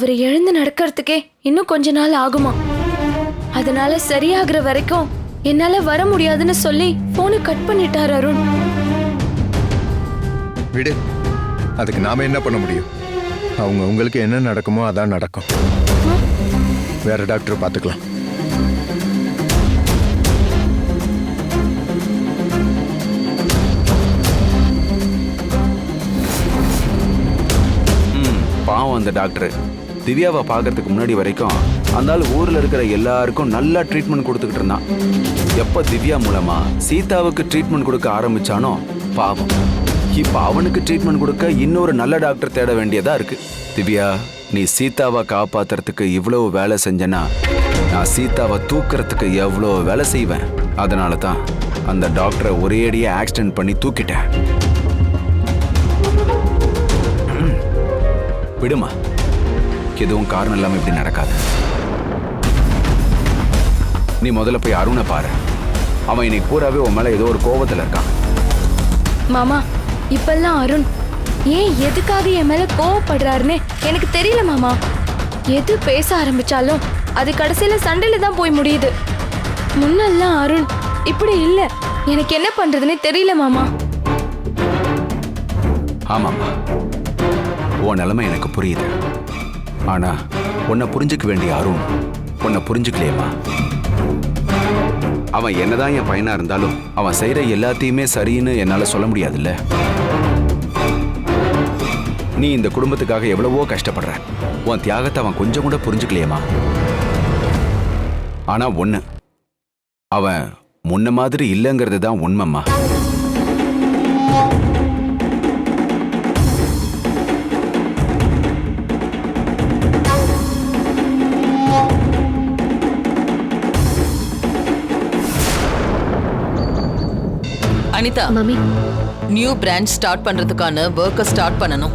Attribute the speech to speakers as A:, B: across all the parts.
A: அவர் எழுந்து நடக்கிறதுக்கே இன்னும் கொஞ்ச நாள் ஆகுமா? அதனால சரியாகிற வரைக்கும் என்னால வர முடியாதுன்னு சொல்லி போனை கட் பண்ணிட்டார் அருண்.
B: விடு. அதுக்கு நாம என்ன பண்ண முடியும்? அவங்க உங்களுக்கு என்ன நடக்குமோ அதான் நடக்கும். வேற டாக்டர் பார்த்துக்கலாம்.
C: ம் பாவம் அந்த டாக்டர். திவ்யாவை பார்க்கறதுக்கு முன்னாடி வரைக்கும் அந்த ஆள் ஊரில் இருக்கிற எல்லாருக்கும் நல்லா ட்ரீட்மெண்ட் கொடுத்துக்கிட்டு இருந்தான். எப்போ திவ்யா மூலமாக சீதாவுக்கு ட்ரீட்மெண்ட் கொடுக்க ஆரம்பித்தானோ பாவம். இப்போ அவனுக்கு ட்ரீட்மெண்ட் கொடுக்க இன்னொரு நல்ல டாக்டர் தேட வேண்டியதாக இருக்குது திவ்யா நீ சீதாவை காப்பாத்துறதுக்கு இவ்வளோ வேலை செஞ்சனா நான் சீதாவை தூக்குறதுக்கு எவ்வளோ வேலை செய்வேன். அதனால தான் அந்த டாக்டரை ஒரே ஆக்சிடென்ட் பண்ணி தூக்கிட்டேன். விடுமா? எதுவும் காரணம் இல்லாம இப்படி நடக்காது. நீ முதல்ல போய் அருணை பாரு. அவன் இன்னைக்கு பூராவே உன் மேல ஏதோ ஒரு கோவத்துல இருக்கான்.
A: மாமா இப்பெல்லாம் அருண் ஏன் எதுக்காக என் மேல கோவப்படுறாருன்னு எனக்கு தெரியல மாமா. எது பேச ஆரம்பிச்சாலும் அது கடைசியில சண்டையில தான் போய் முடியுது. முன்னெல்லாம் அருண் இப்படி இல்ல. எனக்கு என்ன பண்றதுன்னே தெரியல மாமா.
C: ஆமாம்மா. உன் நிலைமை எனக்கு புரியுது. ஆனா உன்னை புரிஞ்சுக்க வேண்டிய அருண் உன்னை புரிஞ்சுக்கலையம்மா. அவன் என்னதான் என் பையனா இருந்தாலும் அவன் செய்யற எல்லாத்தையுமே சரின்னு என்னால சொல்ல முடியாதுல்ல. நீ இந்த குடும்பத்துக்காக எவ்வளவோ கஷ்டப்படுற. உன் தியாகத்தை அவன் கொஞ்சம் கூட புரிஞ்சுக்கலையம்மா. ஆனா ஒண்ணு. அவன் முன்ன மாதிரி இல்லைங்கிறது தான் உண்மைம்மா.
D: Anitha
E: mummy.
D: New branch start பண்றதுக்கான ஒர்க்கை ஸ்டார்ட் பண்ணணும்.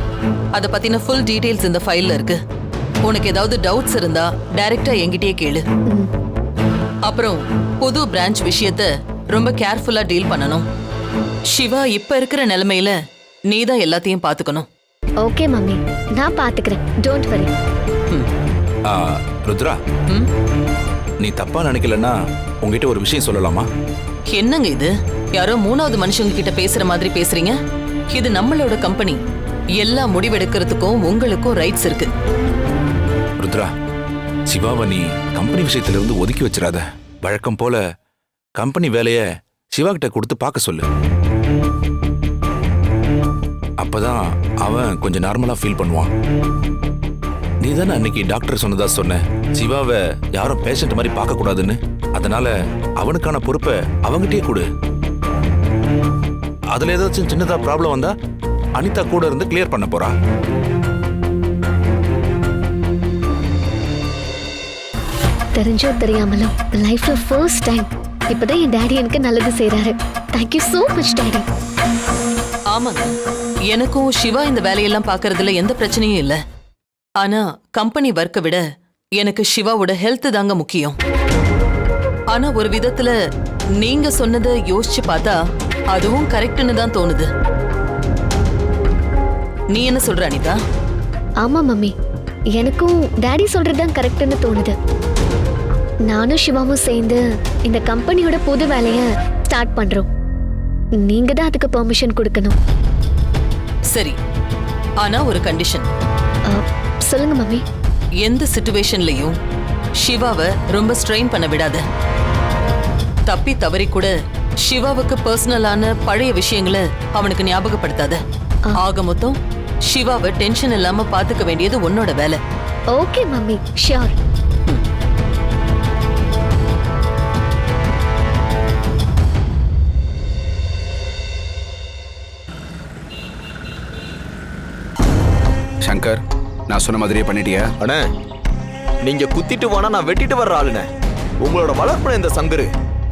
D: அதை பத்தின ஃபுல் டீடைல்ஸ் இந்த ஃபைல்ல இருக்கு. உனக்கு ஏதாவது டவுட்ஸ் இருந்தா டைரக்டா என்கிட்டயே கேளு. அப்புறம் புது பிரான்ச் விஷயத்த ரொம்ப கேர்ஃபுல்லா டீல் பண்ணணும். சிவா இப்ப இருக்கிற நிலைமையில நீ தான் எல்லாத்தையும் பாத்துக்கணும்.
E: Okay mummy. நான் பாத்துக்கிறேன். டோன்ட் வரி
F: ஆ, ருத்ரா.
D: ம்?
F: நீ தப்பா நினைக்கலன்னா உங்ககிட்ட ஒரு விஷயம் சொல்லலாமா?
D: என்னங்க இது? யாரோ மூணாவது மனுஷங்க கிட்ட பேசுற மாதிரி பேசுறீங்க? இது நம்மளோட கம்பெனி எல்லா முடிவெடுக்கிறதுக்கும் உங்களுக்கும் ரைட்ஸ் இருக்கு.
F: ருத்ரா சிவாவை நீ கம்பெனி விஷயத்துல இருந்து ஒதுக்கி வச்சிடாத வழக்கம் போல கம்பெனி வேலைய சிவா கிட்ட கொடுத்து பார்க்க சொல்லு. அப்பதான் அவன் கொஞ்சம் நார்மலா ஃபீல் பண்ணுவான். நீ தானே அன்னைக்கு டாக்டர் சொன்னதா சொன்ன? சிவாவை யாரும் பேஷண்ட் மாதிரி பார்க்க கூடாதுன்னு அதனால அவனுக்கான பொறுப்பை அவங்கிட்டயே கொடு. அதுல ஏதாச்சும் சின்னதா ப்ராப்ளம் வந்தா அனிதா கூட இருந்து கிளியர் பண்ண போறா.
E: தெரிஞ்சோ தெரியாமலோ லைஃப்ல ஃபர்ஸ்ட் டைம் இப்பதான் என் டாடி எனக்கு நல்லது செய்றாரு. தேங்க்யூ so மச் டாடி
D: ஆமாங்க. எனக்கும் சிவா இந்த வேலையெல்லாம் பார்க்கறதுல எந்த பிரச்சனையும் இல்ல. ஆனா கம்பெனி ஒர்க்கை விட எனக்கு சிவாவோட ஹெல்த் தாங்க முக்கியம். ஆனா ஒரு விதத்துல நீங்க சொன்னதை யோசிச்சு பார்த்தா அதுவும் கரெக்ட்னு தான் தோணுது. நீ என்ன சொல்ற அனிதா?
E: ஆமா மம்மி. எனக்கும் டாடி சொல்றதுதான் கரெக்ட்னு தோணுது. நானும் சிவாவும் சேர்ந்து இந்த கம்பெனியோட புது வேலைய ஸ்டார்ட் பண்றோம். நீங்க தான் அதுக்கு பெர்மிஷன் கொடுக்கணும்.
D: சரி. ஆனா ஒரு கண்டிஷன்
E: சொல்லுங்க மம்மி.
D: எந்த சுச்சுவேஷன்லயும் சிவாவை ரொம்ப ஸ்ட்ரெயின் பண்ண விடாத. தப்பி தவறி கூட சிவாவுக்கு பர்சனலான பழைய விஷயங்களை அவனுக்கு ஞாபகப்படுத்தாத. ஆக மொத்தம் சிவாவை டென்ஷன் இல்லாம பாத்துக்க வேண்டியது உன்னோட வேலை.
E: Okay mummy. ஷியோர்
C: சங்கர். நான் சொன்ன மாதிரியே பண்ணிட்டியா?
G: அண்ணே நீங்க குத்திட்டு வானா நான் வெட்டிட்டு வர்ற ஆளுண்ணே. உங்களோட வளர்ப்புன இந்த சங்கரு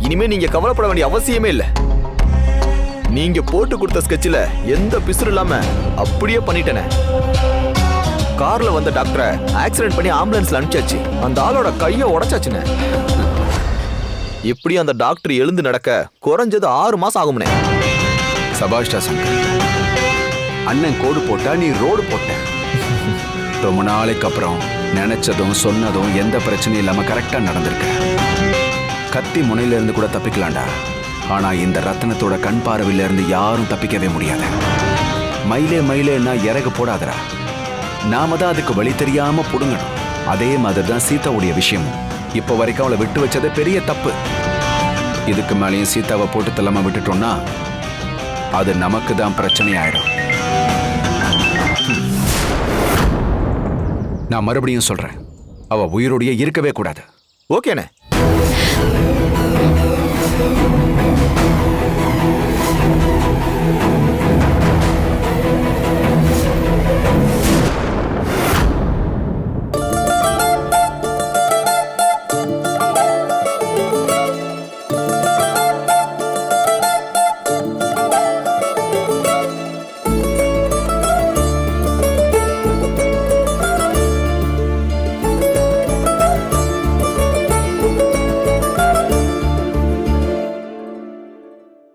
G: இனிமே நீங்க கவலைப்பட வேண்டிய அவசியமே இல்ல. நீங்க போட்டு கொடுத்த ஸ்கெட்சில் எந்த பிசுறு இல்லாம அப்படியே பண்ணிட்டேனே. கார்ல வந்த டாக்டரை ஆக்சிடென்ட் பண்ணி ஆம்புலன்ஸ்ல அனுப்பிச்சாச்சு. அந்த ஆளோட கையை உடைச்சாச்சுண்ணே. எப்படி அந்த டாக்டர் எழுந்து நடக்க குறைஞ்சது ஆறு மாசம் ஆகும்னே
C: சபாஷ்டா சங்கர். அண்ணன் கோடு போட்டா நீ ரோடு போட்ட. ரொம்ப நாளைக்கு அப்புறம் நினைச்சதும் சொன்னதும் எந்த பிரச்சனையும் இல்லாம கரெக்டா நடந்திருக்க. கத்தி முனையில இருந்து கூட தப்பிக்கலாம்டா. ஆனா இந்த ரத்தனத்தோட கண் பார்வையில இருந்து யாரும் தப்பிக்கவே முடியாது. மயிலே மயிலேன்னா இறகு போடாதரா நாம தான் அதுக்கு வழி தெரியாம புடுங்கணும். அதே மாதிரி தான் சீதாவுடைய விஷயமும். இப்போ வரைக்கும் அவளை விட்டு வச்சதே பெரிய தப்பு. இதுக்கு மேலேயும் சீதாவை போட்டு தள்ளாம விட்டுட்டோம்னா அது நமக்கு தான் பிரச்சனை ஆயிடும் நான் மறுபடியும் சொல்றேன். அவ உயிரோடைய இருக்கவே கூடாது.
G: ஓகேண்ணே.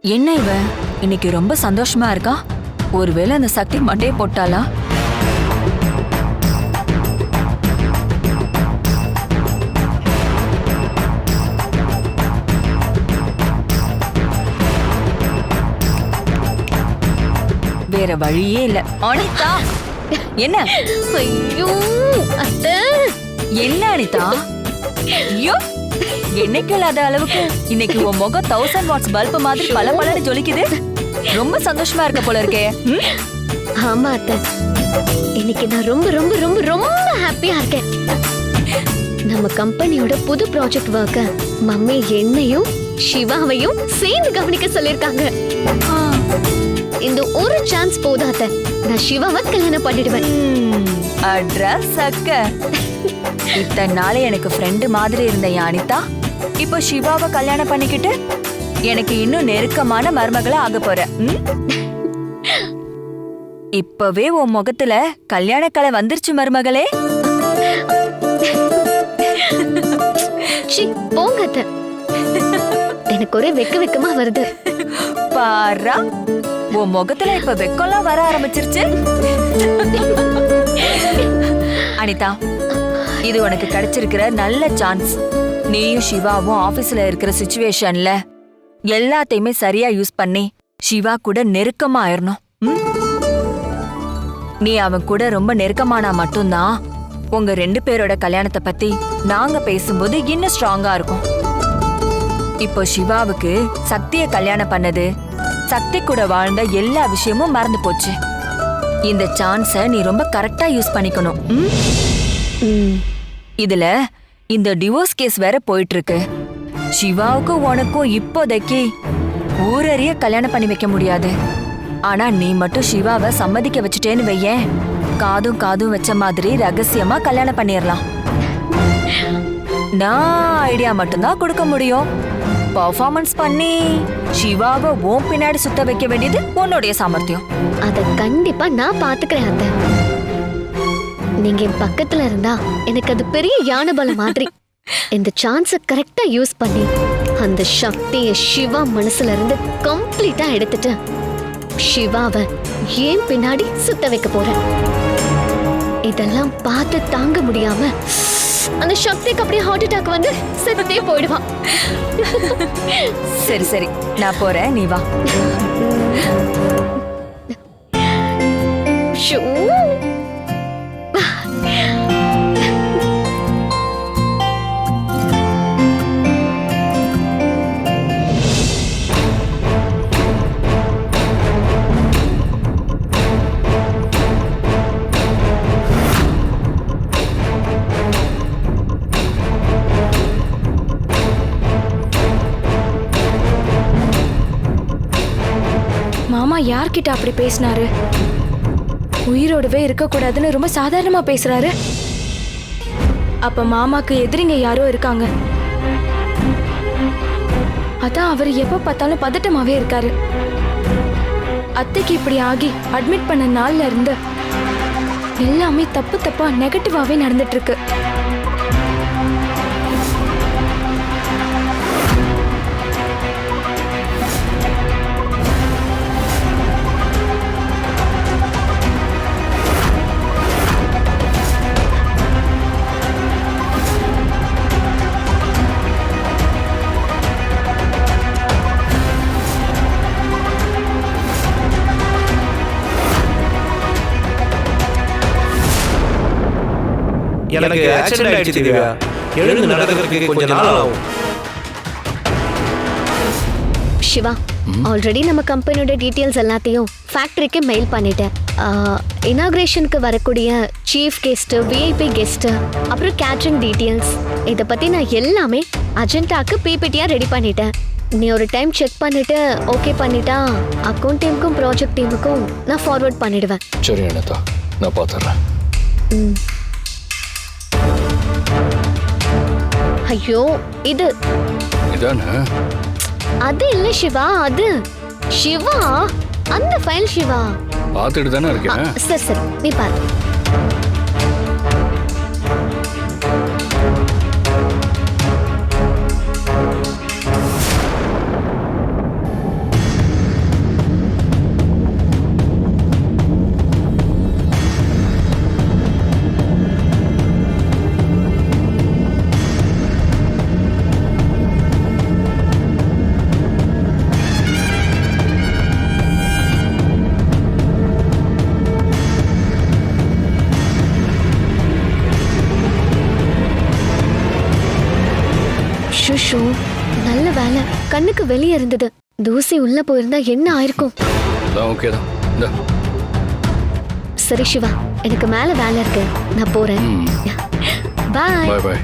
H: என்ன இவ? இன்னைக்கு ரொம்ப சந்தோஷமா இருக்கா? ஒருவேளை அந்த சக்தி மண்டையை போட்டாளா? வேற வழியே இல்ல. அனிதா! என்ன?
E: ஐயோ அத்தை!
H: என்ன அனிதா? ஐயோ! என்னைக்கு இல்லாத அளவுக்கு இன்னைக்கு உன் முகம் தௌசண்ட் வாட்ஸ் பல்ப் மாதிரி பல பலன்னு ஜொலிக்குது. ரொம்ப சந்தோஷமா இருக்க போல இருக்கே?
E: ஆமா அத்தை. இன்னைக்கு நான் ரொம்ப ரொம்ப ரொம்ப ரொம்ப ஹாப்பியா இருக்கேன். நம்ம கம்பெனியோட புது ப்ராஜெக்ட் ஒர்க்க மம்மி என்னையும் சிவாவையும் சேர்ந்து கவனிக்க சொல்லிருக்காங்க இந்த ஒரு சான்ஸ் போதும் அத்தை. நான் சிவாவை கல்யாணம் பண்ணிடுவேன்.
H: ம், அட்ரா சக்க இத்தனை நாள் எனக்கு ஃப்ரெண்டு மாதிரி இருந்த அனிதா. இப்போ சிவாவை கல்யாணம் பண்ணிக்கிட்டு எனக்கு இன்னும் நெருக்கமான மருமகளா ஆக போற? இப்பவே உன் முகத்துல கல்யாண கலை வந்துருச்சு மருமகளே.
E: போங்க எனக்கு ஒரே வெக்க வெக்கமா வருது.
H: பாரா உன் முகத்துல இப்ப வெக்கம்லாம் வர ஆரம்பிச்சிருச்சு. அனிதா இது உனக்கு கிடைச்சிருக்கிற நல்ல சான்ஸ் நீயும் சிவாவும் ஆபீஸ்ல இருக்கிற சுச்சுவேஷன்ல எல்லாத்தையுமே சரியா யூஸ் பண்ணி சிவா கூட நெருக்கமா ஆயிரணும். ம்? நீ அவன் கூட ரொம்ப நெருக்கமானா மட்டும்தான் உங்க ரெண்டு பேரோட கல்யாணத்தை பத்தி நாங்க பேசும்போது இன்னும் ஸ்ட்ராங்கா இருக்கும். இப்போ சிவாவுக்கு சக்திய கல்யாணம் பண்ணது சக்தி கூட வாழ்ந்த எல்லா விஷயமும் மறந்து போச்சு. இந்த சான்ஸ நீ ரொம்ப கரெக்டா யூஸ் பண்ணிக்கணும். ம், இதுல இந்த டிவோர்ஸ் கேஸ் வேற போயிட்டு இருக்கு சிவாவுக்கும் உனக்கும் இப்போதைக்கு ஊரறிய கல்யாணம் பண்ணி வைக்க முடியாது. ஆனா நீ மட்டும் சிவாவை சம்மதிக்க வச்சுட்டேன்னு வையேன். காதும் காதும் வச்ச மாதிரி ரகசியமா கல்யாணம் பண்ணிடலாம் நான் ஐடியா மட்டும்தான் கொடுக்க முடியும். பர்ஃபார்மன்ஸ் பண்ணி சிவாவை ஓம் பின்னாடி சுத்த வைக்க வேண்டியது உன்னுடைய சாமர்த்தியம்.
E: அதை கண்டிப்பா நான் பாத்துக்கிறேன் அத்தை. நீங்க என் பக்கத்துல இருந்தா எனக்கு அது பெரிய யானை பலம் மாதிரி. இந்த சான்ஸ கரெக்டா யூஸ் பண்ணி அந்த சக்திய சிவா மனசுல இருந்து கம்ப்ளீட்டா எடுத்துட்டு சிவாவை ஏன் பின்னாடி சுத்த வைக்க போறேன்? இதெல்லாம் பார்த்து தாங்க முடியாம அந்த சக்திக்கு அப்படியே ஹார்ட் அட்டாக் வந்து செத்தே போயிடுவான்.
H: சரி சரி. நான் போறேன். நீ வா.
E: ஷூ.
A: மாமா அப்படி பேசினாரு. உயிரோடவே இருக்கக்கூடாதுன்னு ரொம்ப சாதாரணமா பேசுறாரு. அப்ப மாமாக்கு எதிரிங்க யாரோ இருக்காங்க. அதான் அவர் எப்ப பார்த்தாலும் பதட்டமாவே இருக்காரு. அத்தைக்கு இப்படி ஆகி அட்மிட் பண்ண நாள்ல இருந்து எல்லாமே தப்பு தப்பா நெகட்டிவாவே நடந்துட்டு இருக்கு.
I: எனக்கு ஆக்சிடென்ட் ஆயிடுச்சு திவ்யா. எழுந்து நடக்கிறதுக்கு கொஞ்ச நாள் ஆகும்
E: சிவா ஆல்ரெடி நம்ம கம்பெனியோட டீட்டெயில்ஸ் எல்லாத்தையும் ஃபேக்டரிக்கு மெயில் பண்ணிட்டேன். இனாக்ரேஷனுக்கு வரக்கூடிய சீஃப் கெஸ்ட் விஐபி கெஸ்ட் அப்புறம் கேட்ரிங் டீட்டெயில்ஸ் இதை பற்றி நான் எல்லாமே அஜெண்டாக்கு பிபிடியாக ரெடி பண்ணிட்டேன். நீ ஒரு டைம் செக் பண்ணிட்டு ஓகே பண்ணிட்டா அக்கௌண்ட் டீமுக்கும் ப்ராஜெக்ட் டீமுக்கும் நான் ஃபார்வர்ட் பண்ணிடுவேன்.
J: சரி அனிதா நான் பார்த்துறேன்.
E: ம். ஐயோ இது
J: இதானே?
E: அது இல்ல சிவா அது சிவா அந்த ஃபைல் சிவா.
J: பார்த்துட்டு தானே இருக்கேன்.
E: சரி சரி நீ பாரு. இருந்தது. தூசி உள்ள போயிருந்தா என்ன ஆயிருக்கும்?
J: ஓகே தான்.
E: சரி சிவா எனக்கு மேல வேலை இருக்கு. நான் போறேன். பாய்
J: பாய்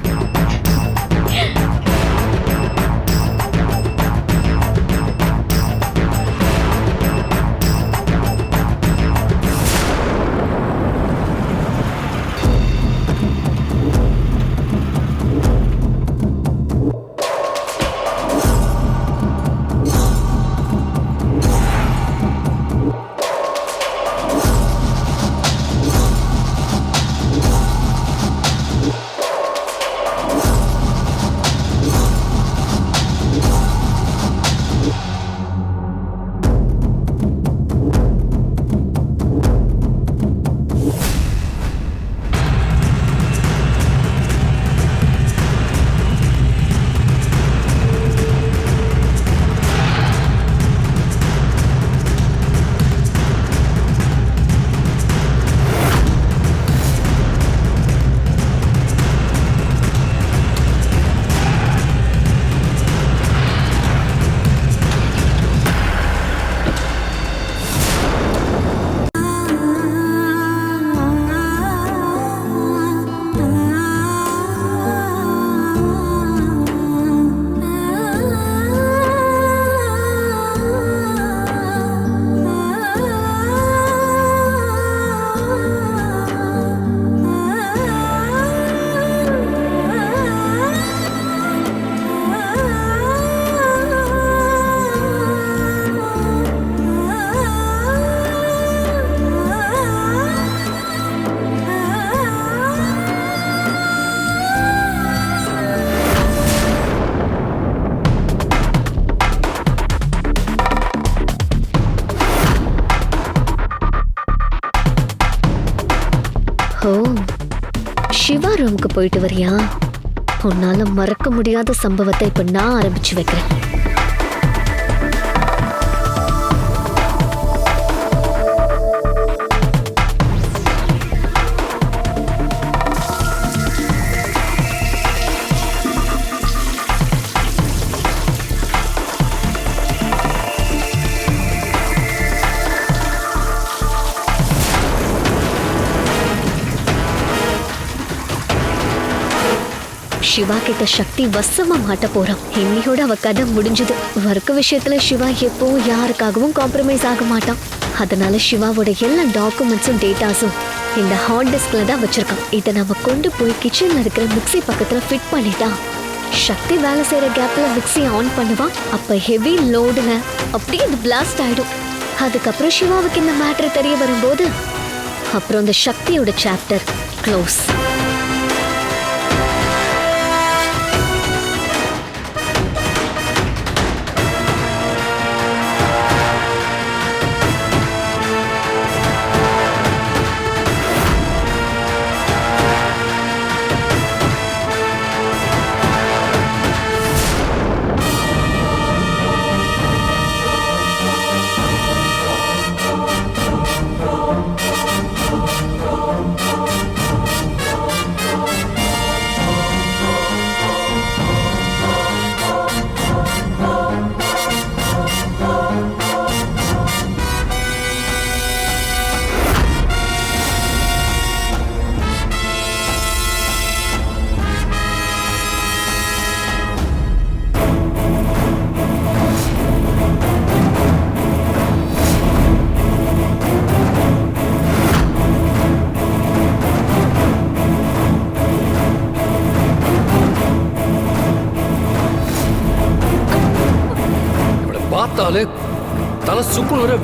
E: ரூமுக்கு உன்னால மறக்க முடியாத சம்பவத்தை இப்ப நான் ஆரம்பிச்சு வைக்கிறேன். சிவா கிட்ட சக்தி வசமா மாட்ட போறான். இன்னையோட அவ கதை முடிஞ்சது. ஒர்க் விஷயத்துல சிவா எப்பவும் யாருக்காகவும் காம்ப்ரமைஸ் ஆக மாட்டான். அதனால சிவாவோட எல்லா டாக்குமெண்ட்ஸும் டேட்டாஸும் இந்த ஹார்ட் டிஸ்க்ல தான் வச்சிருக்கான். இதை நம்ம கொண்டு போய் கிச்சன்ல இருக்கிற மிக்ஸி பக்கத்துல ஃபிட் பண்ணிட்டா சக்தி வேலை செய்யற கேப்ல மிக்சி ஆன் பண்ணுவான். அப்ப ஹெவி லோடுல அப்படியே இது பிளாஸ்ட் ஆயிடும். அதுக்கப்புறம் சிவாவுக்கு இந்த மேட்ரு தெரிய வரும்போது அப்புறம் இந்த சக்தியோட சாப்டர் க்ளோஸ்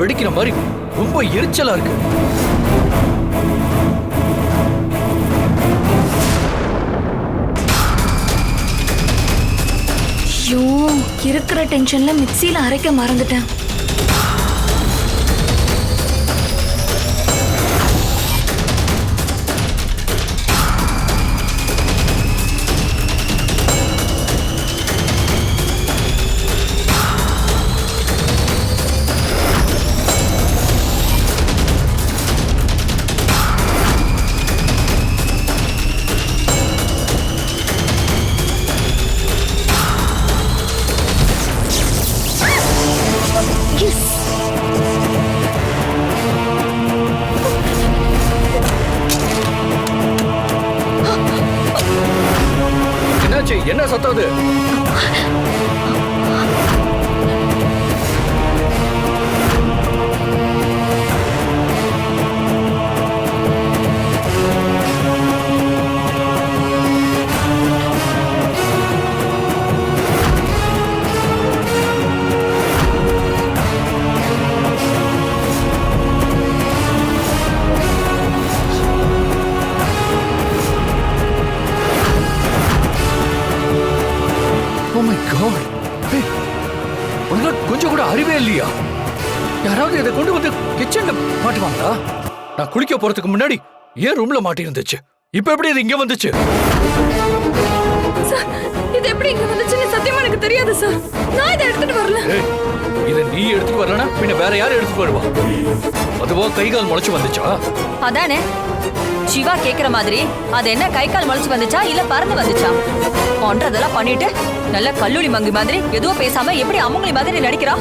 J: வெடிக்கிற மாதிரி ரொம்ப எரிச்சலா இருக்கு.
A: ஐயோ இருக்கிற டென்ஷன்ல மிக்சியில அரைக்க மறந்துட்டேன்.
J: நான் குளிக்க போறதுக்கு முன்னாடி ஏன் ரூம்ல மாட்டி இருந்துச்சு. இப்ப எப்படி இது இங்க வந்துச்சு?
A: இது எப்படி இங்க வந்துச்சுன்னு சத்தியமா எனக்கு தெரியாது சார். நான் இதை எடுத்துட்டு வரல.
J: இதை நீ எடுத்துட்டு வரலனா பின்ன வேற யார் எடுத்துட்டு வருவா? அதுவா கை கால் முளைச்சு வந்துச்சா?
H: அதானே? சிவா கேக்குற மாதிரி அது என்ன கை கால் முளைச்சு வந்துச்சா இல்ல பறந்து வந்துச்சா? பண்றதெல்லாம் பண்ணிட்டு நல்ல கல்லூரி மங்கி மாதிரி எதுவும் பேசாம எப்படி அம்மங்களி மாதிரி நடிக்கிறா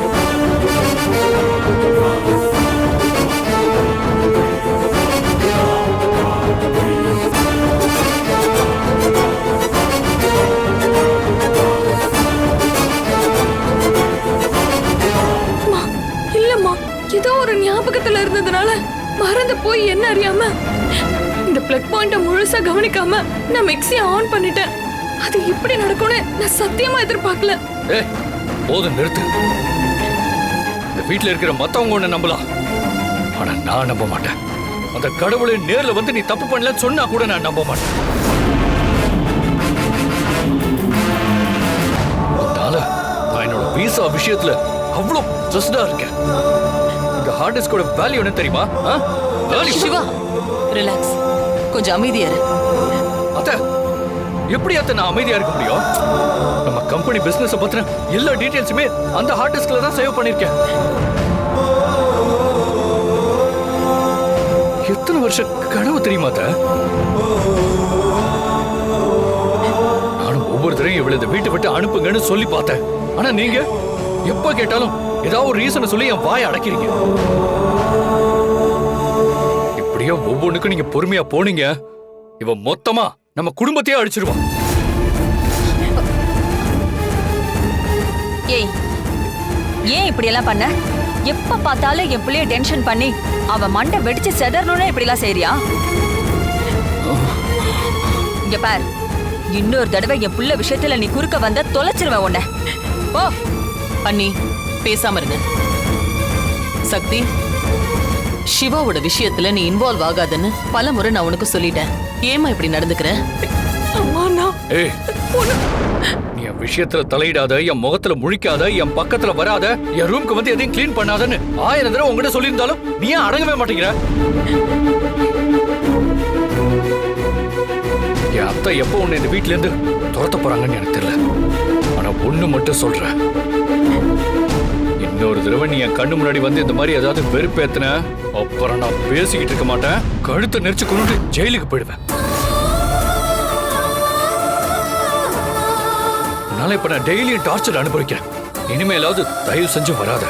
A: ஏதோ ஒரு ஞாபகத்துல இருந்ததுனால மறந்து போய் என்ன அறியாம இந்த பிளக் பாயிண்ட முழுசா கவனிக்காம நான் மிக்ஸியை ஆன் பண்ணிட்டேன். அது இப்படி நடக்கும்னு நான் சத்தியமா எதிர்பார்க்கல.
J: ஏ போதும் நிறுத்து. இந்த வீட்டுல இருக்கிற மத்தவங்க ஒண்ணு நம்பலாம் ஆனா நான் நம்ப மாட்டேன். அந்த கடவுளை நேர்ல வந்து நீ தப்பு பண்ணலன்னு சொன்னா கூட நான் நம்ப மாட்டேன். நான் என்னோட விசா விஷயத்துல அவ்வளவு ஸ்ட்ரெஸ்டா இருக்கேன். ஹார்ட் டிஸ்கோட வேல்யூ என்ன தெரியுமா?
D: சிவா ரிலாக்ஸ் கொஞ்சம் அமைதியா இரு.
J: அத்த எப்படி அத்த நான் அமைதியா இருக்க முடியும்? நம்ம கம்பெனி பிசினஸ் பத்தின எல்லா டீடைல்ஸுமே அந்த ஹார்ட் டிஸ்க்ல தான் சேவ் பண்ணிருக்கேன். எத்தனை வருஷம் கனவு தெரியுமா அத்த? நானும் ஒவ்வொரு தடவையும் இவ்வளவு வீட்டை விட்டு அனுப்புங்கன்னு சொல்லி பார்த்தேன். ஆனா நீங்க எப்ப கேட்டாலும் ஏதாவது ஒரு ரீசனை சொல்லி என் வாயை அடக்கிறீங்க. இப்படியே ஒவ்வொன்றுக்கும் நீங்க பொறுமையா போனீங்க இவன் மொத்தமா நம்ம குடும்பத்தையே அழிச்சிருவான்
H: ஏய் ஏன் இப்படி எல்லாம் பண்ண? எப்ப பார்த்தாலும் என் பிள்ளைய டென்ஷன் பண்ணி அவ மண்டை வெடிச்சு செதறணும்னு இப்படி எல்லாம் செய்றியா? இங்க பார் இன்னொரு தடவை என் புள்ள விஷயத்துல நீ குறுக்க வந்த தொலைச்சிருவேன் உன்னை. ஓ
D: பண்ணி பேசாம இருங்க சக்தி சிவாவோட விஷயத்துல நீ இன்வால்வ் ஆகாதன்னு பல முறை நான் உனக்கு சொல்லிட்டேன். ஏமா இப்படி நடந்துக்கிற?
A: அம்மா நான்
J: ஏய் நீ என் விஷயத்துல தலையிடாத என் முகத்துல முழிக்காத என் பக்கத்துல வராத என் ரூம்க்கு வந்து எதையும் க்ளீன் பண்ணாதன்னு ஆயிரம் தடவை உங்ககிட்ட சொல்லியிருந்தாலும் நீ ஏன் அடங்கவே மாட்டேங்கிற? என் அத்தை எப்போ உன்னை இந்த வீட்ல இருந்து துரத்த போறாங்கன்னு எனக்கு தெரியல. ஆனா ஒண்ணு மட்டும் சொல்றேன். இன்னொரு தடவை நீ என் கண்ணு முன்னாடி வந்து இந்த மாதிரி ஏதாவது வெறுப்பேத்தின? அப்புறம் நான் பேசிக்கிட்டு இருக்க மாட்டேன். கழுத்தை நெரிச்சு கொண்டு ஜெயிலுக்கு போயிடுவேன். அதனால இப்ப நான் டெய்லியும் டார்ச்சர் அனுபவிக்கிறேன். இனிமேலாவது தயவு செஞ்சு வராத.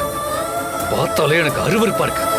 J: பார்த்தாலே எனக்கு அருவருப்பா இருக்கு.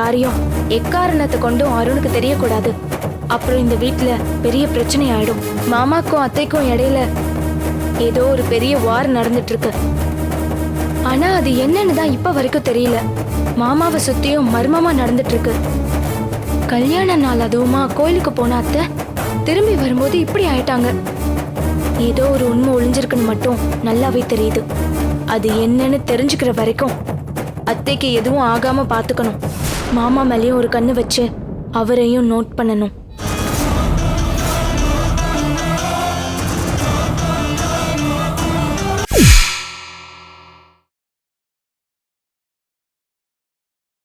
A: காரியம் எக்காரணத்தை கொண்டும் அருணுக்கு தெரியக்கூடாது. அப்புறம் இந்த வீட்டுல பெரிய பிரச்சனை ஆயிடும் மாமாக்கும் அத்தைக்கும் இடையில ஏதோ ஒரு பெரிய வார் நடந்துட்டு இருக்கு ஆனா அது என்னன்னு தான் இப்ப வரைக்கும் தெரியல. மாமாவை சுத்தியும் மர்மமா நடந்துட்டு இருக்கு கல்யாண நாள் அதுவுமா கோயிலுக்கு போன அத்தை திரும்பி வரும்போது இப்படி ஆயிட்டாங்க. ஏதோ ஒரு உண்மை ஒளிஞ்சிருக்குன்னு மட்டும் நல்லாவே தெரியுது. அது என்னன்னு தெரிஞ்சுக்கிற வரைக்கும் அத்தைக்கு எதுவும் ஆகாம பாத்துக்கணும். மாமா மேலேயும் ஒரு கண்ணு வச்சு அவரையும் நோட் பண்ணணும்.